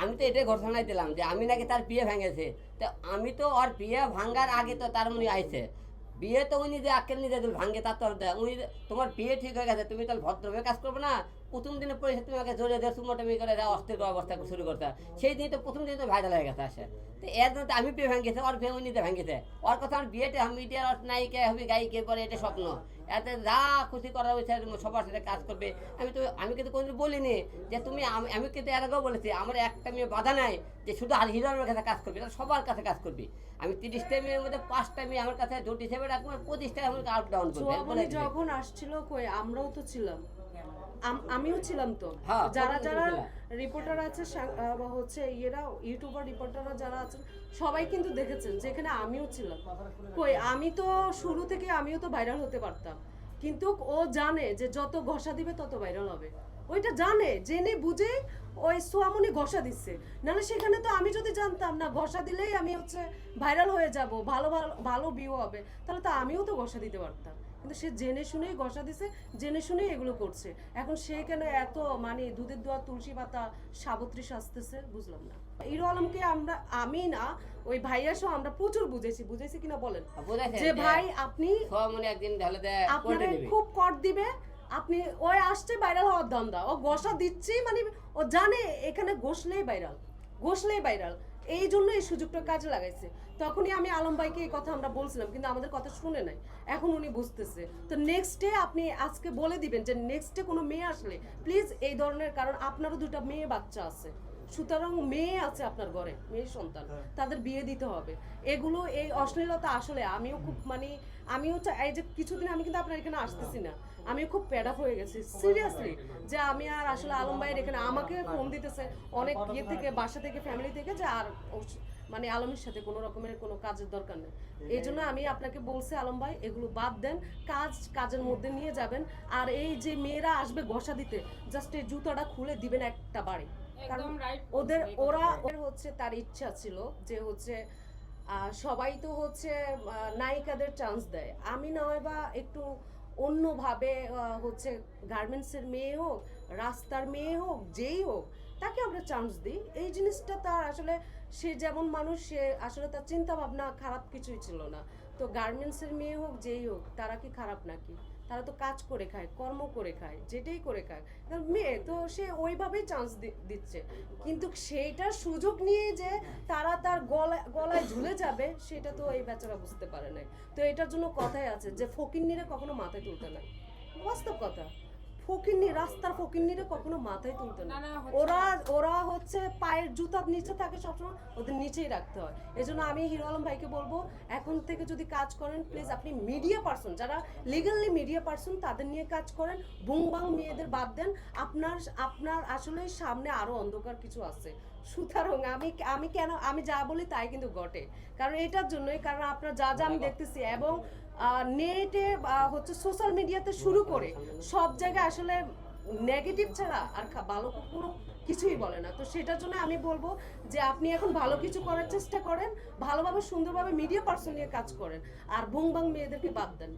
আমি তো এটাই ঘোষণায় দিলাম যে আমি নাকি তার বিয়ে ভেঙেছে তো আমি তো ওর বিয়ে ভাঙ্গার আগে তো তার মনে আইছে বিয়ে তো উনি যে আকেল নিজে ভাঙ্গে তার তো আর দেয়। উনি তোমার বিয়ে ঠিক হয়ে গেছে, তুমি তাহলে ভদ্রভাবে কাজ করবে না প্রথম দিনে পয়সা তুমি আমাকে জড়িয়ে দিয়ে সুমোটামি করে দেওয়া অস্থির অবস্থা শুরু করতে সেই দিন তো প্রথম দিন তো ভাইরাল হয়ে গেছে আসে। তো এর জন্য আমি বিয়ে ভেঙেছে ওর বিয়ে উনি দিয়ে ভেঙেছে। ওর কথা আমার বিয়েতে আমি মিডিয়ার নায়িকা হবে গায়িকা পরে এটা স্বপ্ন। এতে যা খুশি করা হয়েছে সবার সাথে কাজ করবে। আমি তো আমি কিন্তু কোনোদিন বলিনি যে তুমি আমি কিন্তু এর আগেও বলেছি আমার একটা মেয়ে বাধা নাই যে শুধু আর হিরোর কাছে কাজ করবি সবার কাছে কাজ করবি। আমি তিরিশটা মেয়ের মধ্যে পাঁচটা মেয়ে আমার কাছে জোট হিসেবে রাখব পঁচিশটা আমাকে আপ ডাউন করবে। যখন আসছিল কই আমরাও তো ছিলাম। আমিও ছিলাম তো। হ্যাঁ, যারা যারা রিপোর্টার আছে হচ্ছে ইয়েরা ইউটিউবার রিপোর্টাররা যারা আছেন সবাই কিন্তু দেখেছেন যেখানে আমিও ছিলাম। কই আমি তো শুরু থেকে আমিও তো ভাইরাল হতে পারতাম। কিন্তু ও জানে যে যত ঘষা দিবে তত ভাইরাল হবে। ওইটা জানে জেনে বুঝে ওই সোয়ামনি ঘষা দিচ্ছে। নাহলে সেখানে তো আমি যদি জানতাম না ঘষা দিলেই আমি হচ্ছে ভাইরাল হয়ে যাব ভালো ভালো ভালো ভিউ হবে তাহলে তো আমিও তো ঘষা দিতে পারতাম। কিন্তু সে জেনে শুনেই ঘষা দিছে জেনে শুনেই এগুলো করছে। এখন সে কেন এত মানে দুধের দোয়া তুলসী পাতা সাবত্রী সাজতেছে বুঝলাম না। হিরো আলমকে আমরা আমি না ওই ভাইয়া সহ আমরা প্রচুর বুঝেছি। বুঝেছি কিনা বলেন? যে ভাই আপনি সোয়ামনি একদিন ঢালে দেয় আপনারা খুব কট দিবে আপনি ওই আসছে ভাইরাল হওয়ার ধান্দা। ও গোসা দিচ্ছেই মানে ও জানে এখানে ঘষলেই ভাইরাল। ঘষলেই ভাইরাল। এই জন্য এই সুযোগটা কাজে লাগাইছে। তখনই আমি আলম ভাইকে এই কথা আমরা বলছিলাম, কিন্তু আমাদের কথা শুনে নাই। এখন উনি বুঝতেছে। তো নেক্সট ডে আপনি আজকে বলে দিবেন যে নেক্সট ডে কোনো মেয়ে আসলে প্লিজ এই ধরনের কারণ, আপনারও দুটা মেয়ে বাচ্চা আছে। সুতরাং মেয়ে আছে আপনার ঘরে মেয়ে সন্তান তাদের বিয়ে দিতে হবে। এগুলো এই অশ্লীলতা আসলে আমিও খুব মানে আমিও এই যে কিছুদিন আমি কিন্তু আপনার এখানে আসতেছি না। আমি খুব প্যাড আপ হয়ে গেছি সিরিয়াসলি যে আমি আর আসলে আলম ভাইয়ের এখানে আমাকে ফোন দিতেছে অনেক ইয়ে থেকে বাসা থেকে ফ্যামিলি থেকে যে আর মানে আলমের সাথে কোনো রকমের কোনো কাজের দরকার নেই। এই জন্য আমি আপনাকে বলছি আলম ভাই এগুলো বাদ দেন কাজ কাজের মধ্যে নিয়ে যাবেন। আর এই যে মেয়েরা আসবে ঘষা দিতে জাস্ট এই জুতাটা খুলে দিবেন একটা বাড়ি। কারণ ওদের ওরা হচ্ছে তার ইচ্ছা ছিল যে হচ্ছে সবাই তো হচ্ছে নায়িকাদের চান্স দেয়। আমি নয় বা একটু অন্যভাবে হচ্ছে গার্মেন্টসের মেয়ে হোক রাস্তার মেয়ে হোক যেই হোক তাকে আমরা চান্স দিই। এই জিনিসটা তার আসলে সে যেমন মানুষ সে আসলে তার চিন্তা ভাবনা খারাপ কিছুই ছিল না। তো গার্মেন্টসের মেয়ে হোক যেই হোক তারা কি খারাপ নাকি? তারা তো কাজ করে খায়, কর্ম করে খায়, যেটাই করে খায় মেয়ে, তো সে ওইভাবেই চান্স দিচ্ছে। কিন্তু সেইটার সুযোগ নিয়ে যে তারা তার গলায় গলায় ঝুলে যাবে, সেটা তো এই বেচারা বুঝতে পারে নাই। তো এটার জন্য কথাই আছে যে ফকিন্নিরে কখনো মাথায় তুলতে নাই। বাস্তব কথা। ফকিন্নি রাস্তার ফকিন্নিরে কখনো মাথায় তুলতে না। ওরা ওরা হচ্ছে পায়ের জুতার নিচে থাকে সবসময় ওদের নিচেই রাখতে হয়। এই জন্য আমি হিরো আলম ভাইকে বলব এখন থেকে যদি কাজ করেন প্লিজ আপনি মিডিয়া পার্সন যারা লিগালি মিডিয়া পার্সন তাদের নিয়ে কাজ করেন বুংবাং মেয়েদের বাদ দেন। আপনার আপনার আসলে সামনে আরও অন্ধকার কিছু আছে। সুতরাং আমি আমি কেন আমি যা বলি তাই কিন্তু ঘটে। কারণ এটার জন্যই কারণ আপনার যা যা আমি দেখতেছি এবং নেটে হচ্ছে সোশ্যাল মিডিয়াতে শুরু করে সব জায়গায় আসলে নেগেটিভ ছাড়া আর ভালো কোনো কিছুই বলে না। তো সেটার জন্য আমি বলব যে আপনি এখন ভালো কিছু করার চেষ্টা করেন, ভালোভাবে, সুন্দরভাবে মিডিয়া পার্সন নিয়ে কাজ করেন, আর ভুংবাং মেয়েদেরকে বাদ দেন।